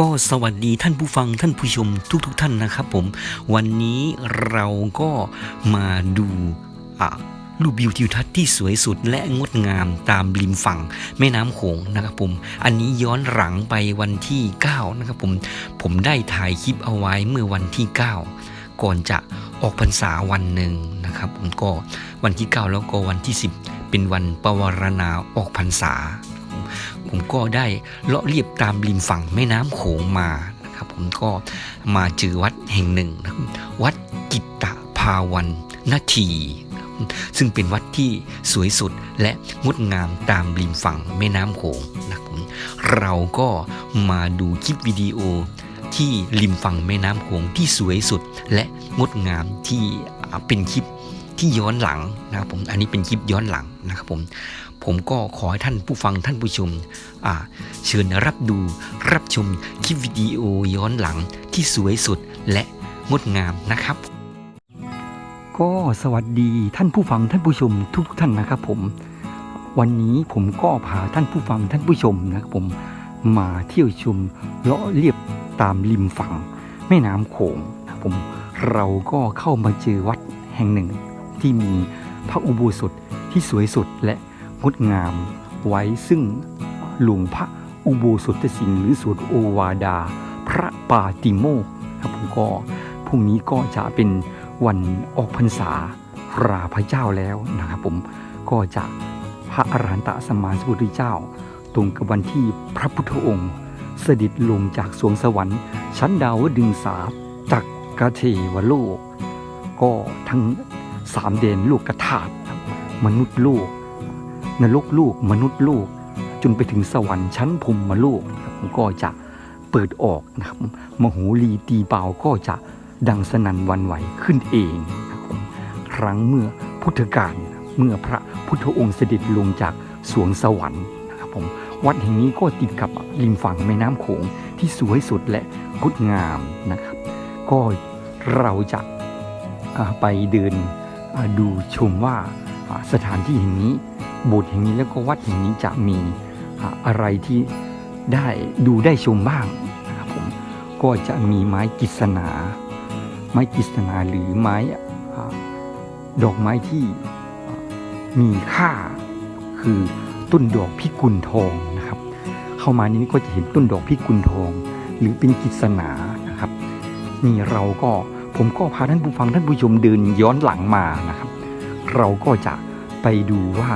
ก็สวัสดีท่านผู้ฟังท่านผู้ชมทุกๆทท่านนะครับผม วันนี้เราก็มาดูรูปวิวทิวทัศน์ที่สวยสุดและงดงามตามริมฝั่งแม่น้ำโขงนะครับผม อันนี้ย้อนหลังไปวันที่ 9 นะครับผม ผมได้ถ่ายคลิปเอาไว้เมื่อวันที่ 9 ก่อนจะออกพรรษาวันหนึ่งนะครับผมก็วันที่ 9 แล้วก็วันที่ 10 เป็นวันปวารณาออกพรรษา ผมก็ได้เลาะเรียบตามริมฝั่งแม่น้ำโขงมานะครับผมก็มาเจอวัดแห่งหนึ่งนะวัดกิตตภาวันนาทีซึ่งเป็นวัดที่สวยสุดและงดงามตามริมฝั่งแม่น้ำโขงนะครับผมเราก็มาดูคลิปวิดีโอที่ริมฝั่งแม่น้ำโขงที่สวยสุดและงดงามที่เป็นคลิป ที่ย้อนหลังนะครับผมอันนี้เป็นคลิปย้อนหลังนะครับผมผมก็ขอให้ท่านผู้ฟังท่านผู้ชมเชิญรับดูรับชมคลิปวิดีโอย้อนหลังที่สวยสุดและงดงามนะครับ ก็สวัสดีท่านผู้ฟังท่านผู้ชมทุกท่านนะครับผมวันนี้ผมก็พาท่านผู้ฟังท่านผู้ชมนะครับผมมาเที่ยวชมเลาะเรียบตามริมฝั่ง แม่น้ำโขงนะครับผมเราก็เข้ามาเจอวัดแห่งหนึ่ง ที่มีพระอุโบสถที่สวยสุดและงดงามไว้ซึ่งหลวงพระอุโบสถสิงห์หรือสวดโอวาดา พระปาติโมกครับผมก็พรุ่งนี้ก็จะเป็นวันออกพรรษาราพระเจ้าแล้วนะครับผมก็จะพระอรหันตสมมาสัมพุทธเจ้า ตรงกับวันที่พระพุทธองค์ เสด็จลงจากสวงสวรรค์ ชั้นดาวดึงสาจักกะเทวโลก ก็ทั้ง สามเดนโลกกธาตุครับมนุษย์โลกนรกโลกมนุษย์โลกจนไปถึงสวรรค์ชั้นพรหมโลกนะครับก็จะเปิดออกนะครับมโหรีตีเป่าก็จะดังสนั่นวันไหวขึ้นเองนะครับผมครั้งเมื่อพุทธกาลเมื่อพระพุทธองค์เสด็จลงจากสวงสวรรค์นะครับผมวัดแห่งนี้ก็ติดกับริมฝั่งแม่น้ำโขงที่สวยสุดและงดงามนะครับ ก็เราจะไปเดิน ดูชมว่าสถานที่แห่งนี้โบสถ์แห่งนี้แล้วก็วัดแห่งนี้จะมีอะไรที่ได้ดูได้ชมบ้างนะครับผมก็จะมีไม้กิษณา ไม้กิษณาหรือไม้อ่าดอกไม้ที่มีค่าคือต้นดอกพิกุลทองนะครับ เข้ามานี้ก็จะเห็นต้นดอกพิกุลทอง หรือเป็นกิษณานะครับนี่เราก็ ผมก็พาท่านผู้ฟังท่านผู้ชมเดินย้อนหลังมานะครับ เราก็จะไปดูว่า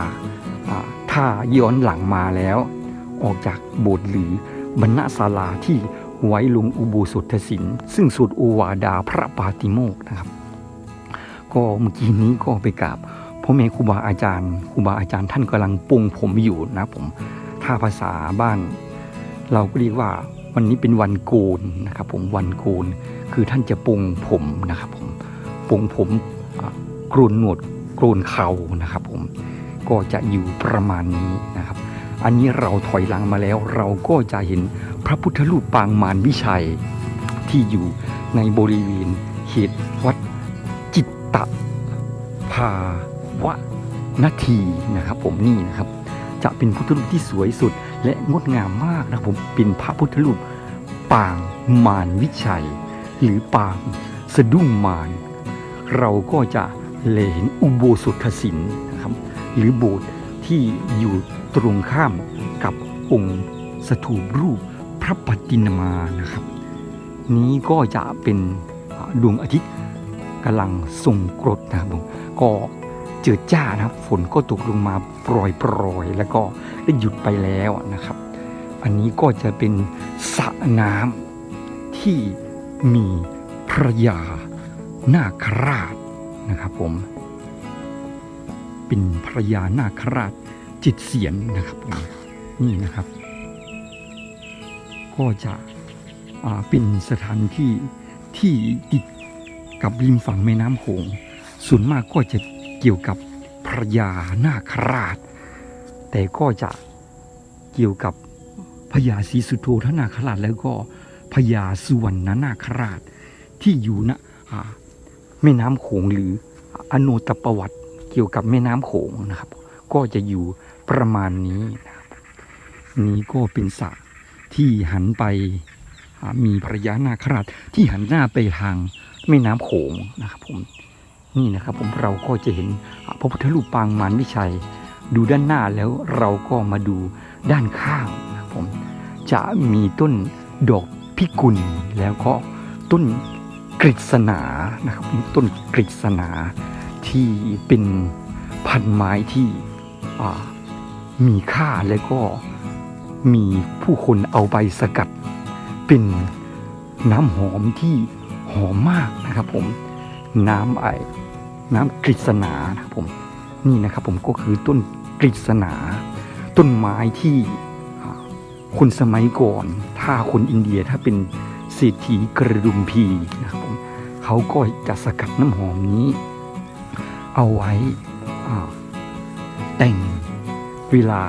ถ้าย้อนหลังมาแล้ว ออกจากโบสถ์หรือบรรณศาลาที่ไว้ลงอุโบสถศิลป์ซึ่งสวดโอวาดาพระปาติโมกนะครับ ก็เมื่อกี้นี้ก็ไปกราบพ่อแม่ครูบาอาจารย์ครูบาอาจารย์ท่านกำลังปรุงผมอยู่นะผม ถ้าภาษาบ้าน เราก็เรียกว่า วันนี้เป็นวันโกนนะครับ ผมวันโกนคือท่านจะปรงผมนะครับผมปรงผมกรนหนวดกรนเข่านะครับ ผมก็จะอยู่ประมาณนี้นะครับ อันนี้เราถอยหลังมาแล้ว เราก็จะเห็นพระพุทธรูปปางมารวิชัยที่อยู่ในบริเวณเขตวัดจิตตะภาวะนาทีนะครับ ผมนี่นะครับ จะเป็นพุทธรูปที่สวยสุด และงดงามมากนะครับผมเป็นพระพุทธรูปปางมารวิชัย หรือปางสะดุ้งมารเราก็จะเลเห็นอุโบสถศิลป์นะครับหรือโบสถ์ที่อยู่ตรงข้ามกับองค์สถูปรูปพระปฏินมานะครับ นี้ก็จะเป็นดวงอาทิตย์กำลังส่งกรดนะครับผมก็ จิดจ้านะครับ ฝนก็ตกลงมาโปรยโปรยแล้วก็ได้หยุดไปแล้วนะครับ อันนี้ก็จะเป็นสระน้ำที่มีพระยานาคราชนะครับผม เป็นพระยานาคราชจิตเสียนนะครับผมนี่นะครับ ก็จะอ่าเป็นสถานที่ที่ติดกับริมฝั่งแม่น้ำโขงส่วนมากก็จะ เกี่ยวกับพระยานาคราช แต่ก็จะเกี่ยวกับพญาศรีสุโธทนาคราชแล้วก็พญาสุวรรณนาคราช ที่อยู่ณแม่น้ำโขงหรืออโนตประวัติเกี่ยวกับแม่น้ำโขงนะครับ ก็จะอยู่ประมาณนี้นะครับนี้ก็เป็นสระที่หันไปมีพระยานาคราชที่หันหน้าไปทางแม่น้ำโขงนะครับผม นี่นะครับผมเราก็จะเห็นพระพุทธรูปปางมารวิชัย ดูด้านหน้าแล้วเราก็มาดูด้านข้างนะครับผมจะมีต้นดอกพิกุลแล้วก็ต้นกฤษณานะครับต้นกฤษณาที่เป็นพันไม้ที่มีค่าและก็มีผู้คนเอาไปสกัด เป็นน้ำหอมที่หอมมากนะครับผม น้ำไอ น้ำกฤษณานะครับผมนี่นะครับผมก็คือต้นกฤษณา ต้นไม้ที่คนสมัยก่อน ถ้าคนอินเดียถ้าเป็นเศรษฐีกระดุมพีนะครับผมเขาก็จะสกัดน้ำหอมนี้ เอาไว้แต่งเวลา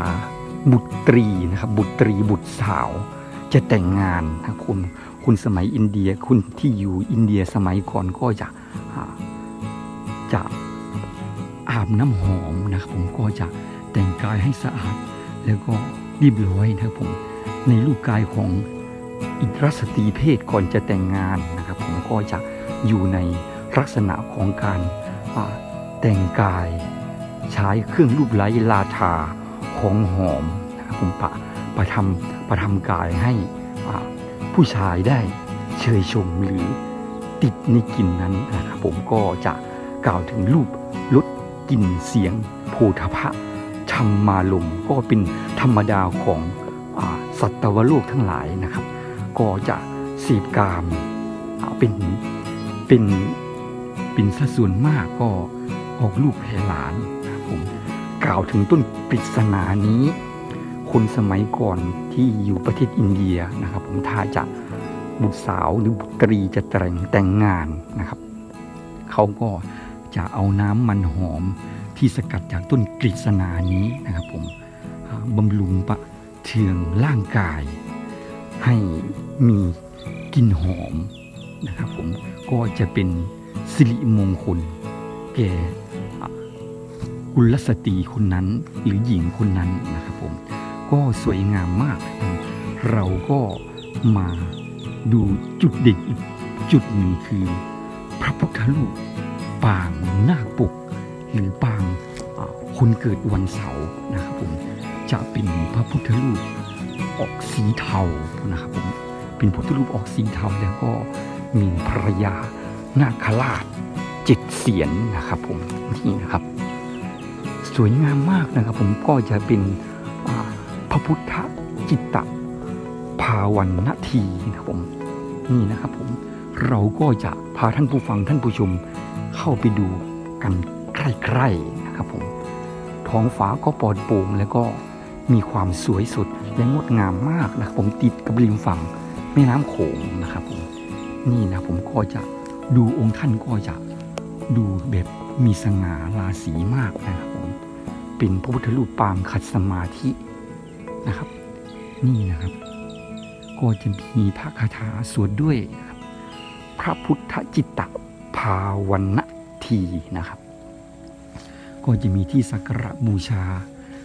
บุตรีนะครับบุตรีบุตรสาว จะแต่งงานนะคุณคุณสมัยอินเดียคุณที่อยู่อินเดียสมัยก่อนก็จะ จะอาบน้ำหอมนะครับผมก็จะแต่งกายให้สะอาด แล้วก็รีบร้อยนะครับผมในรูปกายของอิตรสตรีเพศก่อนจะแต่งงานนะครับ ผมก็จะอยู่ในลักษณะของการาแต่งกายใช้เครื่องรูปไล้ลาทาของหอมนะครับผมปะประทำประทำกายให้ผู้ชายได้เชยชมหรือติดในกลิ่นนั้นนะครับผมก็จะ กล่าวถึงรูปลดกลิ่นเสียงโพธพะธรรมาลมก็เป็นธรรมดาของอสัตวโลกทั้งหลายนะครับ ก็จะเสีบกามเป็นเป็นเป็นสัดส่วนมากก็ออกลูกแพรหลานะครับผมกล่าวถึงต้นปริศนานี้ คนสมัยก่อนที่อยู่ประเทศอินเดียนะครับ ผมถ้าจะบุตรสาวหรือบุตรีจะแต่งแต่งงานนะครับ เขาก็ จะเอาน้ำมันหอมที่สกัดจากต้นกฤษณานี้นะครับผมอ่าบำรุงประเทืองร่างกาย ให้มีกลิ่นหอมนะครับผมก็จะเป็นสิริมงคล แก่กุลสตรีคนนั้นหรือหญิงคนนั้นนะครับผมก็สวยงามมาก เราก็มาดูจุดเด่นอีกจุดหนึ่งคือ พระพุทธรูป ปางนาคปกหรือปางคนเกิดวันเสาร์นะครับผมจะเป็นพระพุทธรูปออกสีเทานะครับผมเป็นพุทธรูปออกสีเทาแล้วก็มีภรรยานาคราชเจ็ดเสียนนะครับผมนี่นะครับ สวยงามมากนะครับผมก็จะเป็นพระพุทธจิตตภาวันนาทีนะครับผมนี่นะครับผมเราก็จะพาท่านผู้ฟังท่านผู้ชม เข้าไปดูกันใกล้ๆนะครับผมท้องฟ้าก็ปลอดโปร่งแล้วก็มีความสวยสดและงดงามมากนะครับผมติดกับริมฝั่งแม่น้ำโขงนะครับผมนี่นะผมก็จะดูองค์ท่านก็จะดูแบบมีสง่าราศีมากนะครับผมเป็นพระพุทธรูปปางขัดสมาธินะครับ นี่นะครับ ก็จะมีพระคาถาสวดด้วย พระพุทธจิตต ภาวันทีนะครับ ก็จะมีที่สักการะบูชา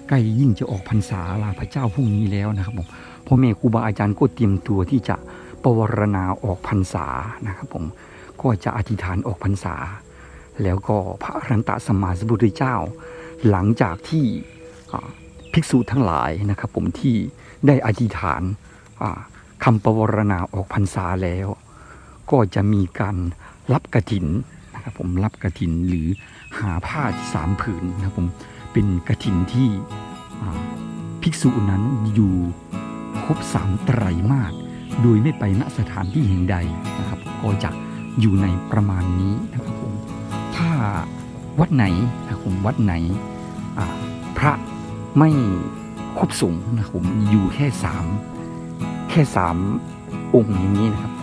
ใกล้ยิ่งจะออกพรรษาลาพระเจ้าพรุ่งนี้แล้วนะครับผมพ่อแม่ครูบาอาจารย์ก็เตรียมตัวที่จะปวารณาออกพรรษานะครับผมก็จะอธิษฐานออกพรรษา แล้วก็พระอรันตสมมาสัมพุทธเจ้า หลังจากที่ภิกษุทั้งหลายนะครับผมที่ได้อธิษฐานคำปวารณาออกพรรษาแล้ว ก็จะมีการ รับกระถินนะครับผมรับกระถินหรือหาผ้าที่สามผืนนะครับผมเป็นกระถินที่ภิกษุนั้นอยู่ครบสามไตรมาสโดยไม่ไปณสถานที่แห่งใดนะครับ ก็จะอยู่ในประมาณนี้นะครับผมถ้าวัดไหนนะครับผมวัดไหนพระไม่ครบสงนะครับผมอยู่แค่สามแค่สามองค์อย่างนี้นะครับ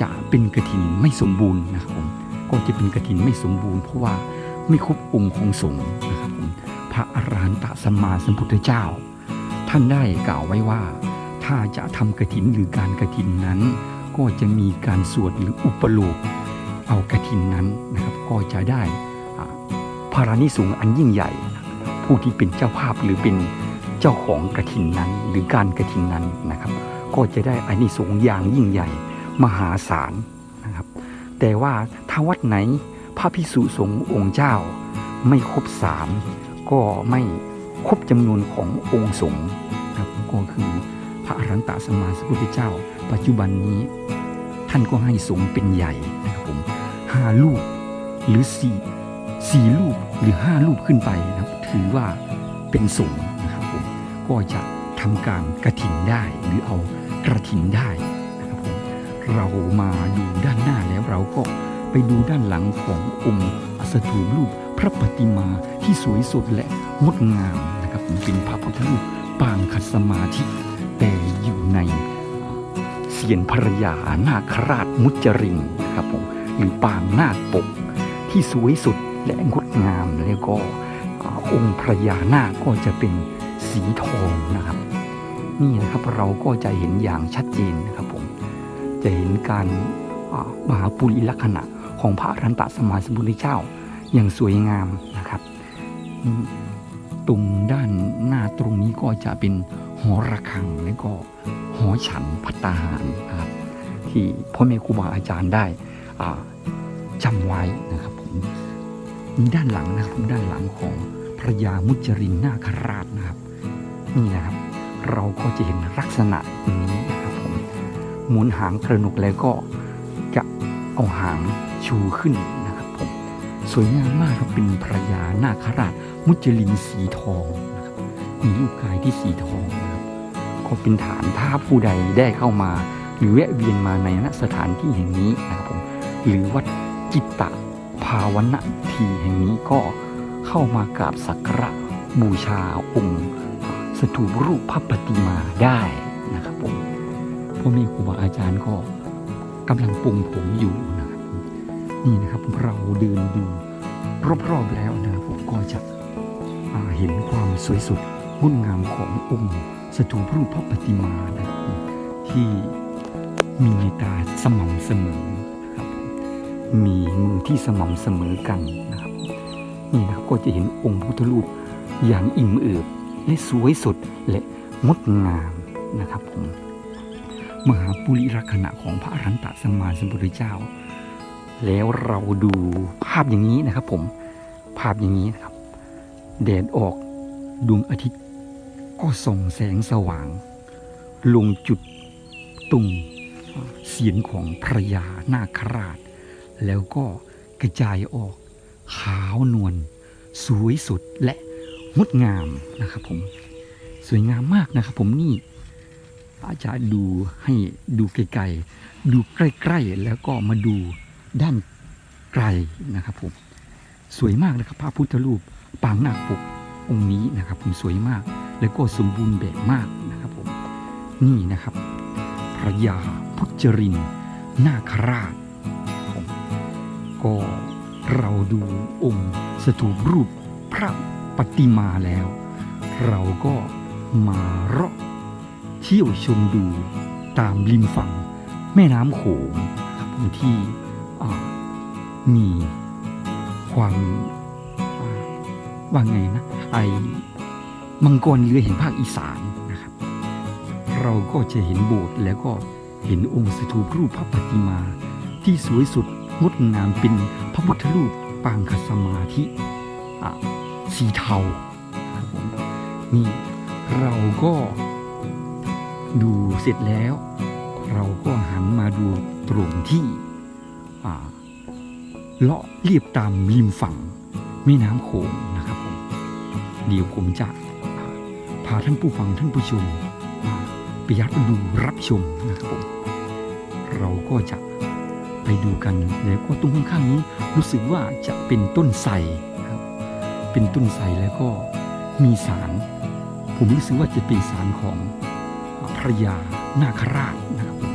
จะเป็นกระถินไม่สมบูรณ์นะครับผมก็จะเป็นกระถินไม่สมบูรณ์เพราะว่าไม่ครบองค์ของสงฆ์นะครับผมพระอรหันตสัมมาสัมพุทธเจ้า ท่านได้กล่าวไว้ว่า ถ้าจะทำกระถินหรือการกระถินนั้น ก็จะมีการสวดหรืออุปโลกเอากระถินนั้นนะครับก็จะได้พรานิสงส์อันยิ่งใหญ่ ผู้ที่เป็นเจ้าภาพหรือเป็นเจ้าของกระถินนั้น หรือการกระถินนั้นนะครับ ก็จะได้อานิสงส์อย่างยิ่งใหญ่ มหาศาลนะครับ แต่ว่าถ้าวัดไหนพระพิสุสงฆ์องค์เจ้า ไม่ครบสามก็ไม่ครบจำนวนขององค์สงฆ์นะครับก็คือพระอรันตสมมาสัมพุทธเจ้า ปัจจุบันนี้ท่านก็ให้สงฆ์เป็นใหญ่นะครับผมห้าลูกหรือสี่สี่ลูกหรือห้าลูกขึ้นไปนะครับถือว่าเป็นสงฆ์นะครับผมก็จะทำการกระถินได้หรือเอากระถินได้ เรามาดูด้านหน้าแล้วเราก็ไปดูด้านหลังขององค์อสถูรูปพระปฏิมาที่สวยสดและงดงามนะครับเป็นพระพุทธรูปปางคัสมาธิ แต่อยู่ในเสียนภรรยานาคราชมุจรินนะครับผมหรือปางนาคปกที่สวยสุดและงดงามแล้วก็องค์พระยานาคก็จะเป็นสีทองนะครับ นี่นะครับเราก็จะเห็นอย่างชัดเจนนะครับ จะเห็นการมหาปุริลักษณะของพระรันตสมมาสมุทธเจ้าอย่างสวยงามนะครับ ตรงด้านหน้าตรงนี้ก็จะเป็นหอระฆังและก็หอฉันพัตตาหารนะครับ ที่พ่อแม่ครูบาอาจารย์ได้จำไว้นะครับผมด้านหลังนะครับด้านหลังของพระยามุจรินนาคราชนะครับ นี่นะครับ เราก็จะเห็นลักษณะนี้นะครับ หมุนหางกระหนกแล้วก็จะเอาหางชูขึ้นนะครับผมสวยงามมากครับเป็นพระยานาคราชมุจลินสีทองนะครับมีรูปกายที่สีทองนะครับก็เป็นฐานถ้าผู้ใดได้เข้ามา หรือแวะเวียนมาในณสถานที่แห่งนี้นะครับผมหรือวัดจิตตะภาวนาทีแห่งนี้ก็เข้ามากราบสักการะบูชาองค์ สถูปรูปพระปฏิมาได้นะครับผม พ่อแม่ครูบาอาจารย์ก็กำลังปรุงผมอยู่นะครับนี่นะครับเราเดินดูรอบๆแล้วนะผมก็จะเห็นความสวยสดงดงามขององค์สถูปรูปพระปฏิมานะที่มีเมตตาสม่ำเสมอนะครับ มีมือที่สม่ำเสมอกันนะครับ นี่นะครับก็จะเห็นองค์พุทธรูปอย่างอิ่มเอิบและสวยสดและงดงามนะครับผม มหาปุริลักษณะของพระอรหันตสัมมาสัมพุทธเจ้า แล้วเราดูภาพอย่างนี้นะครับ ผมภาพอย่างนี้นะครับ แดดออกดวงอาทิตย์ ก็ส่องแสงสว่าง ลงจุดตรงเสียนของพระยานาคราช แล้วก็กระจายออกขาวนวลสวยสุดและงดงามนะครับผม สวยงามมากนะครับผมนี่ อาจารย์ดูให้ดูไกลๆดูใกล้ๆแล้วก็มาดูด้านไกลนะครับผมสวยมากนะครับพระพุทธรูปปางนาคปกองค์นี้นะครับ ผมสวยมาก แล้วก็สมบูรณ์แบบมากนะครับผมนี่นะครับพระยาพุจรินนาคราชผมก็เราดูองค์สถูปรูปพระปฏิมาแล้ว เราก็มาเลาะ เที่ยวชมดูตามริมฝั่งแม่น้ำโขงนะครับที่มีความอ่าว่าไงนะไอมังกรเรือแห่งภาคอีสานนะครับ เราก็จะเห็นโบสถ์แล้วก็เห็นองค์สถูปรูปพระปฏิมา ที่สวยสุดงดงามเป็นพระพุทธรูปปางคสมาธิสีเทานี่เราก็ ดูเสร็จแล้ว เราก็หันมาดูตรงที่เลาะเรียบตามริมฝั่งแม่น้ำโขงนะครับผมเดี๋ยวผมจะพาท่านผู้ฟังท่านผู้ชมไปยัดดูรับชมนะครับผมเราก็จะไปดูกันแล้วก็ตรงข้างๆนี้รู้สึกว่าจะเป็นต้นไทรครับ เป็นต้นไทรแล้วก็มีสาร ผมรู้สึกว่าจะเป็นสารของ ระยานาคราชนะครับผม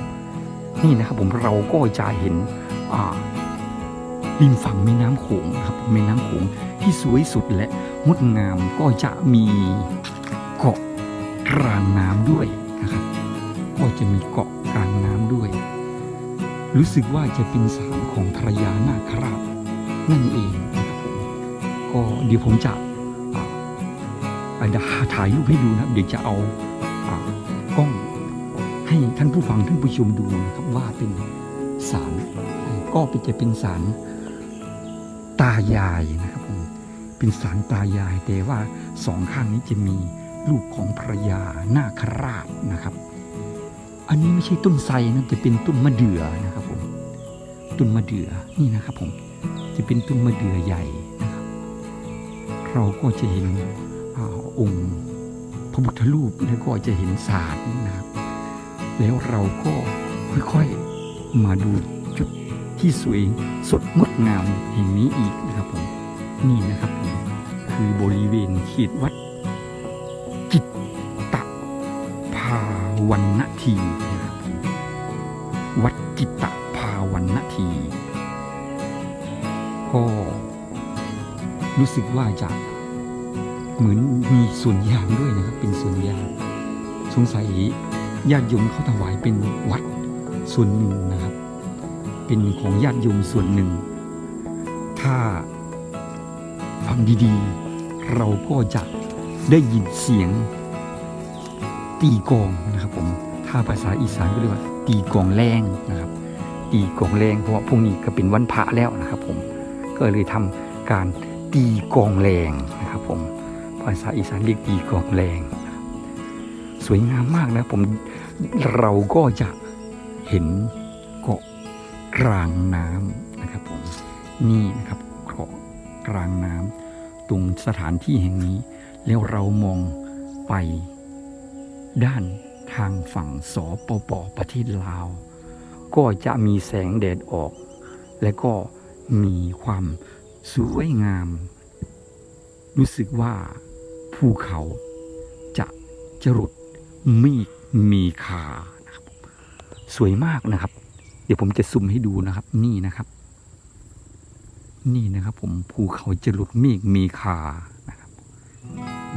นี่นะครับผมเราก็จะเห็นริมฝั่งแม่น้ำโขงนะครับแม่น้ำโขงที่สวยสุดและงดงามก็จะมีเกาะกลางน้ำด้วยนะครับ ก็จะมีเกาะกลางน้ำด้วย รู้สึกว่าจะเป็นสารของพระยานาคราชนั่นเองนะครับผมก็เดี๋ยวผมจะอาอ่าถ่ายรูปให้ดูนะเดี๋ยวจะเอา กล้องให้ท่านผู้ฟังท่านผู้ชมดูนะครับว่าเป็นสารก็เป็นจะเป็นสารตายายนะครับผมเป็นสารตายายแต่ว่าสองข้างนี้จะมีรูปของภรรยานาคราชนะครับ อันนี้ไม่ใช่ต้นไทรนะจะเป็นต้นมะเดื่อนะครับผมต้นมะเดื่อนี่นะครับผมจะเป็นต้นมะเดื่อใหญ่นะครับ เราก็จะเห็นอองค์ พระพุทธรูปแล้วก็จะเห็นศาสตร์นะครับ แล้วเราก็ค่อยๆมาดูจุดที่สวยสดงดงามแห่งนี้อีกนะครับผมนี่นะครับผมคือบริเวณเขตวัดจิตตะภาวันนทีนะครับวัดจิตตะภาวันนทีก็รู้สึกว่าจะ เหมือนมีส่วนยางด้วยนะครับ เป็นส่วนยางสงสัยญาติโยมเขาถวายเป็นวัดส่วนหนึ่งนะครับ เป็นของญาติโยมส่วนหนึ่ง ถ้าฟังดีๆ เราก็จะได้ยินเสียง ตีกองนะครับผม ถ้าภาษาอีสานก็เรียกว่า ตีกองแรงนะครับ ตีกองแรงเพราะว่าพรุ่งนี้ก็เป็นวันพระแล้วนะครับผม ก็เลยทำการตีกองแรงนะครับผม ภาษาอีสานเรียกตีกองแรงสวยงามมากนะผมเราก็จะเห็นเกาะกลางน้ำนะครับผมนี่นะครับเกาะกลางน้ำตรงสถานที่แห่งนี้ แล้วเรามองไปด้านทางฝั่งสปปประเทศลาว ก็จะมีแสงแดดออก และก็มีความสวยงาม รู้สึกว่า ภูเขาจะจรดมีมีคานะครับสวยมากนะครับ เดี๋ยวผมจะซุมให้ดูนะครับ นี่นะครับ นี่นะครับ ผมภูเขาจรดมฆมีคานะครับ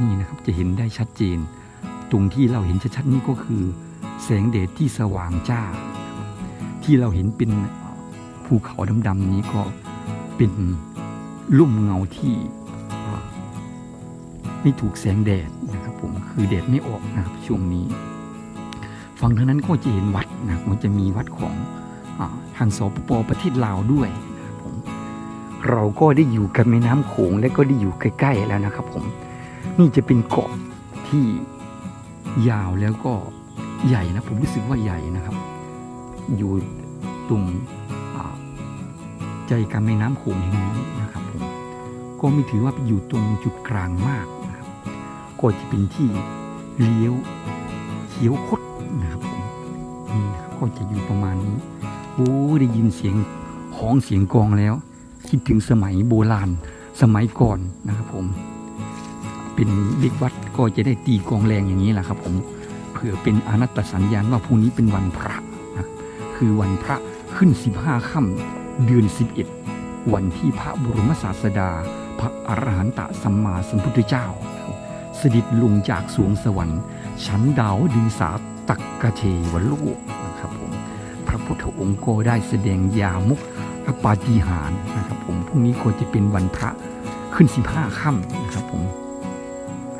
นี่นะครับจะเห็นได้ชัดเจน ตรงที่เราเห็นชัดๆนี่ก็คือ แสงแดดที่สว่างจ้า ที่เราเห็นเป็นภูเขาดำๆนี้ก็เป็นลุ่มเงาที่ ไม่ถูกแสงแดดนะครับผมคือแดดไม่ออกนะครับช่วงนี้ฝั่งทางนั้นก็จะเห็นวัดนะมันจะมีวัดของอทางสปปประเทศลาวด้วยนะครับผมเราก็ได้อยู่กับแม่น้ำโขงและก็ได้อยู่ใกล้ ๆ แล้วนะครับผมนี่จะเป็นเกาะที่ยาวแล้วก็ใหญ่นะผมรู้สึกว่าใหญ่นะครับ อยู่ตรงใจกลางแม่น้ำโขงแห่งนี้นะครับผมก็ไม่ถือว่าอยู่ตรงจุดกลางมาก ก็จะเป็นที่เลี้ยวเขียวคดนะครับผมนี่นะครับก็จะอยู่ประมาณนี้โอ้ได้ยินเสียงห้องเสียงกองแล้ว คิดถึงสมัยโบราณสมัยก่อนนะครับผม เป็นเด็กวัดก็จะได้ตีกองแรงอย่างนี้แหละครับ ผมเพื่อเป็นอนัตตสัญญาณว่าพรุ่งนี้เป็นวันพระนะคือวันพระขึ้น15ค่ำเดือน11วันที่พระบรมศาสดา พระอรหันตสัมมาสัมพุทธเจ้า สด็จลงจากสวงสวรรค์ ชั้นดาวดึงสาตักกะเทวโลกนะครับผมพระพุทธองค์ก็ได้แสดงยามุกปาฏิหาริย์นะครับผมพรุ่งนี้ก็จะเป็นวันพระขึ้น15ค่ำนะครับผม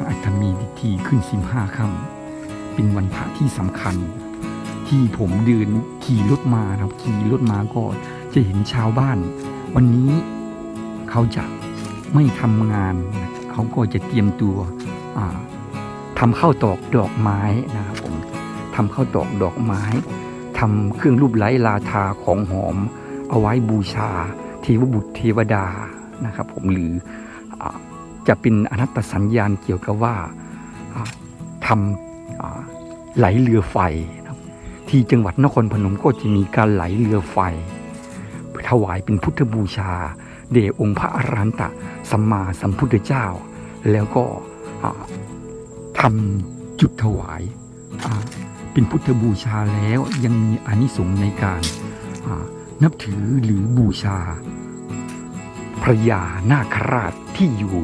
อาจจะมีพิธีขึ้น15ค่ำเป็นวันพระที่สำคัญ ที่ผมเดินขี่รถมาครับขี่รถมาก็จะเห็นชาวบ้าน วันนี้เขาจะไม่ทำงานเขาก็จะเตรียมตัว อ่าทำข้าวตอกดอกไม้นะครับผมทำข้าวตอกดอกไม้ทำเครื่องรูปไล้ลาทาของหอม เอาไว้บูชาเทวบุตรเทวดานะครับ ผมหรือจะเป็นอนัตตสัญญาณเกี่ยวกับว่าทำไหลเรือไฟที่จังหวัดนครพนมก็จะมีการไหลเรือไฟถวายเป็นพุทธบูชา เดชองค์พระอรหันตสัมมาสัมพุทธเจ้า แล้วก็ ทำจุดถวายเป็นพุทธบูชาแล้วยังมีอานิสงส์ในการนับถือหรือบูชา พระยานาคราชที่อยู่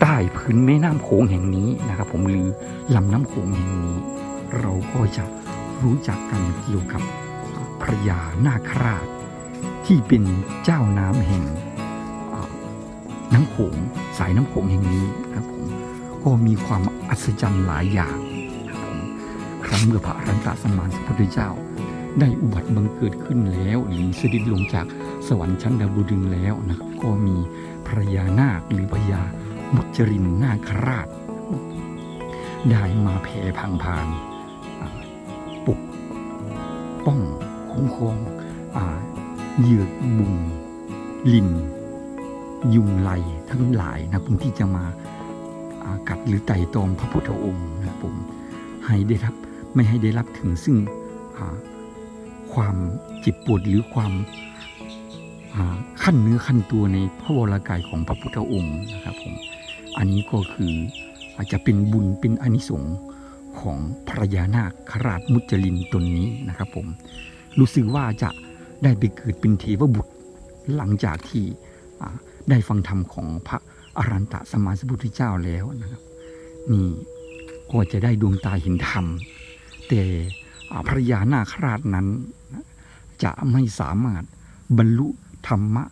ใต้พื้นแม่น้ำโขงแห่งนี้นะครับผมหรือลำน้ำโขงแห่งนี้ เราก็จะรู้จักกันเกี่ยวกับพระยานาคราชที่เป็นเจ้าน้ำแห่งน้ำโขง สายน้ำโขงแห่งนี้นะครับผมก็มีความอัศจรรย์หลายอย่างนะครับผมครั้งเมื่อพระอรันตสมมาสัมพุทธเจ้า ได้อุบัติบังเกิดขึ้นแล้วหรือเสด็จลงจากสวรรค์ชั้นดาวดึงแล้วนะครับก็มีพระยานาคหรือพญามุจรินนาคราช ได้มาแผ่พังพานอ่าปกป้องคุ้มครองอเหยือกบุงลิน ยุงไลทั้งหลายนะผมที่จะมาอากัดหรือไต่ตองพระพุทธองค์นะครับผมให้ได้รับไม่ให้ได้รับถึงซึ่งความเจ็บปวดหรือความาขั้นเนื้อขั้นตัวในพระวรากายของพระพุทธองค์นะครับผมอันนี้ก็คืออาจจะเป็นบุญเป็นอานิสงส์ของพระยานาคราชมุจลินตนนี้นะครับผมรู้สึกว่าจะได้ไปเกิดเป็นเทวบุตรหลังจากที่ ได้ฟังธรรมของพระอรันตสมาสพุทธเจ้าแล้วนะครับ นี่ก็จะได้ดวงตาเห็นธรรม แต่พระยานาคราชนั้น จะไม่สามารถบรรลุธรรมะ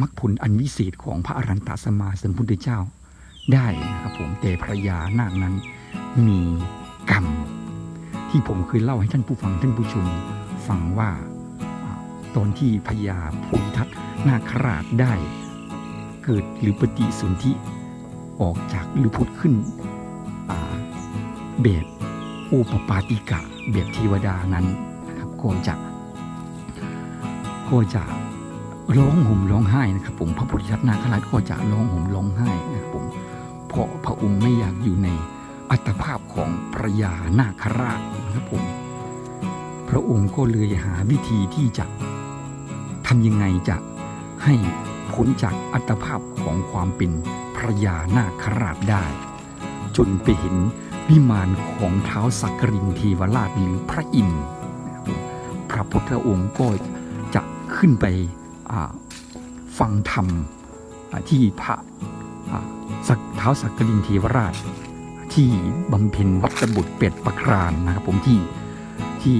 มรรคผลอันวิเศษของพระอรันตสมาสัมพุทธเจ้าได้นะครับผมแต่พระยานาคนั้นมีกรรม ที่ผมเคยเล่าให้ท่านผู้ฟังท่านผู้ชมฟังว่าอ่าตอนที่พญาภูริทัต นาคราชได้ เกิดหรือปฏิสนธิออกจากหรือพุทธขึ้นแบบโอปปาติกะแบบเทวดานั้นนะครับก็จะก็จะร้องห่มร้องไห้นะครับผมพระพุทธทัตนาคราชก็จะร้องห่มร้องไห้นะครับผมเพราะพระองค์ไม่อยากอยู่ในอัตภาพของพระยานาคราชนะครับผมพระองค์ก็เลยหาวิธีที่จะทำยังไงจะ ให้พ้นจากอัตภาพของความเป็นพระยานาคราชได้ จนไปเห็นวิมานของเท้าสักกรินเทวราชหรือพระอินทร์พระพุทธองค์ก็จะขึ้นไปฟังธรรมที่พระสักเท้าสักกรินเทวราช ที่บำเพ็ญวัตบุตรเป็ดประครานนะครับผมที่ที่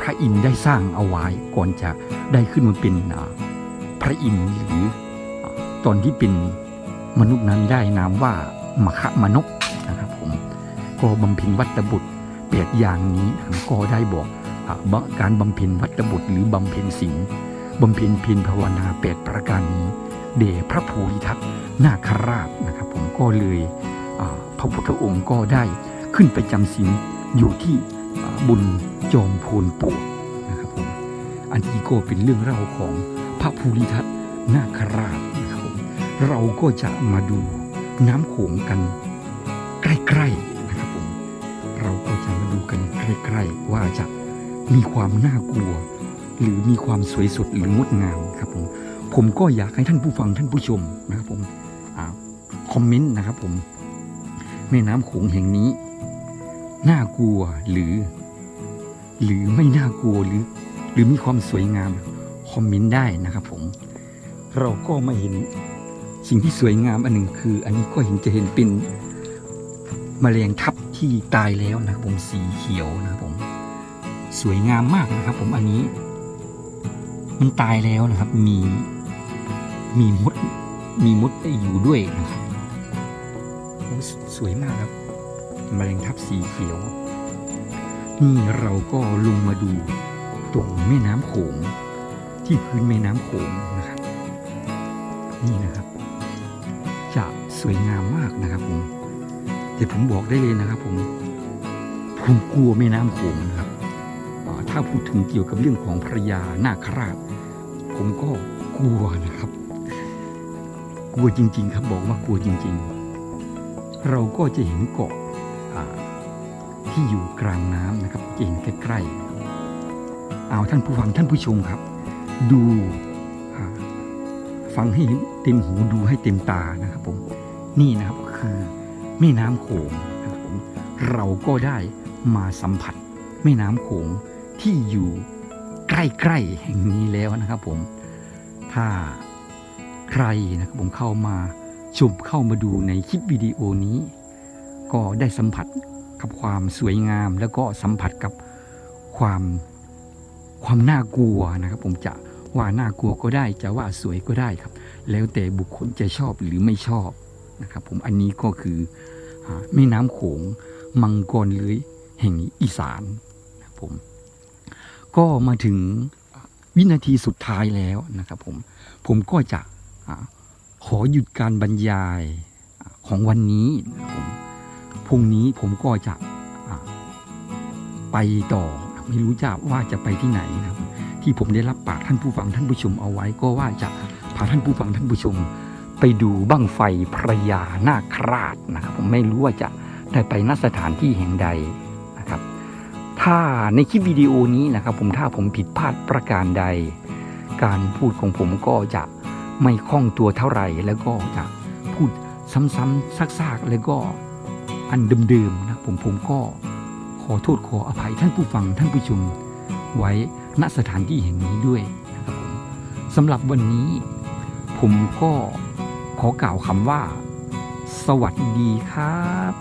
พระอินทร์ได้สร้างเอาไว้ก่อนจะได้ขึ้นมาเป็นอ่า พระอินทร์หรือตอนที่เป็นมนุษย์นั้นได้นามว่ามคะมนกนะครับผมก็บำเพ็ญวัตบุตรแปดอย่างนี้ก็ได้บอกอการบำเพ็ญวัตบุตรหรือบำเพ็ญศีลบำเพ็ญเพียรภาวนาแปดประการนี้เดชพระภูริทัตนาคราชนะครับผมก็เลยพระพุทธองค์ก็ได้ขึ้นไปจำศีลอยู่ที่บุญจอมโพนปวกนะครับผมอันนี้ก็เป็นเรื่องเล่าของ ระภูริทัตนาคราชนะครับผมเราก็จะมาดูน้ำโขงกันใกล้ๆนะครับผมเราก็จะมาดูกันใกล้ๆว่าจะมีความน่ากลัว หรือมีความสวยสดหรืองดงามครับผมผมก็อยากให้ท่านผู้ฟังท่านผู้ชมนะครับผมอคอมเมนต์นะครับผมแม่น้ำโขงแห่งนี้ น่ากลัวหรือ หรือไม่น่ากลัวหรือ หรือมีความสวยงามค อมเมนต์ได้นะครับผม เราก็มาเห็นสิ่งที่สวยงามอันหนึ่งคือ อันนี้ก็เห็นจะเห็นเป็นมแมลงทับที่ตายแล้วนะครับผมสีเขียวนะครับผม สวยงามมากนะครับ ผมอันนี้ มันตายแล้วนะครับ มีมีมดมีมดได้อยู่ด้วยนะครับโอ้สสวยมากครับมแมลงทับสีเขียว นี่เราก็ลงมาดูตรงแม่น้ำโขง ที่พื้นแม่น้ำโขงนะครับ นี่นะครับ จะสวยงามมากนะครับผมแต่ผมบอกได้เลยนะครับ ผมผมกลัวแม่น้ำโขงนะครับถ้าพูดถึงเกี่ยวกับเรื่องของพระยานาคราช ผมก็กลัวนะครับ กลัวจริง ๆ ครับบอกว่ากลัวจริง ๆ เราก็จะเห็นเกาะที่อยู่กลางน้ำนะครับเห็นใกล้ๆเอาท่านผู้ฟังท่านผู้ชมครับ ดูฟังให้เต็มหูดูให้เต็มตานะครับผมนี่นะครับคือแม่น้ำโขงนะครับผมเราก็ได้มาสัมผัสแม่น้ำโขงที่อยู่ใกล้ๆแห่งนี้แล้วนะครับผมถ้าใครนะครับผมเข้ามาชมเข้ามาดูในคลิปวิดีโอนี้ ก็ได้สัมผัสกับความสวยงาม แล้วก็สัมผัสกับความความน่ากลัวนะครับ ผมจะ ว่าน่ากลัวก็ได้จะว่าสวยก็ได้ครับ แล้วแต่บุคคลจะชอบหรือไม่ชอบนะครับ ผมอันนี้ก็คือแม่น้ำโขงมังกรเลื้อยแห่งอีสานนะครับผมก็มาถึงวินาทีสุดท้ายแล้วนะครับผมผมก็จะขอหยุดการบรรยายของวันนี้นะผมพรุ่งนี้ผมก็จะไปต่อไม่รู้จะว่าจะไปที่ไหนนะครับ ที่ผมได้รับปากท่านผู้ฟังท่านผู้ชมเอาไว้ ก็ว่าจะพาท่านผู้ฟังท่านผู้ชม ไปดูบั้งไฟพระยานาคราชนะครับ ผมไม่รู้ว่าจะได้ไปณสถานที่แห่งใดนะครับ ถ้าในคลิปวิดีโอนี้นะครับ ผมถ้าผมผิดพลาดประการใด การพูดของผมก็จะไม่คล่องตัวเท่าไหร่ แล้วก็จะพูดซ้ำๆซากๆ แล้วก็อันเดิมๆนะผมผมก็ขอโทษขออภัยท่านผู้ฟังท่านผู้ชมไว้ ณสถานที่แห่งนี้ด้วยนะครับผมสำหรับวันนี้ผมก็ขอกล่าวคำว่า สวัสดีครับ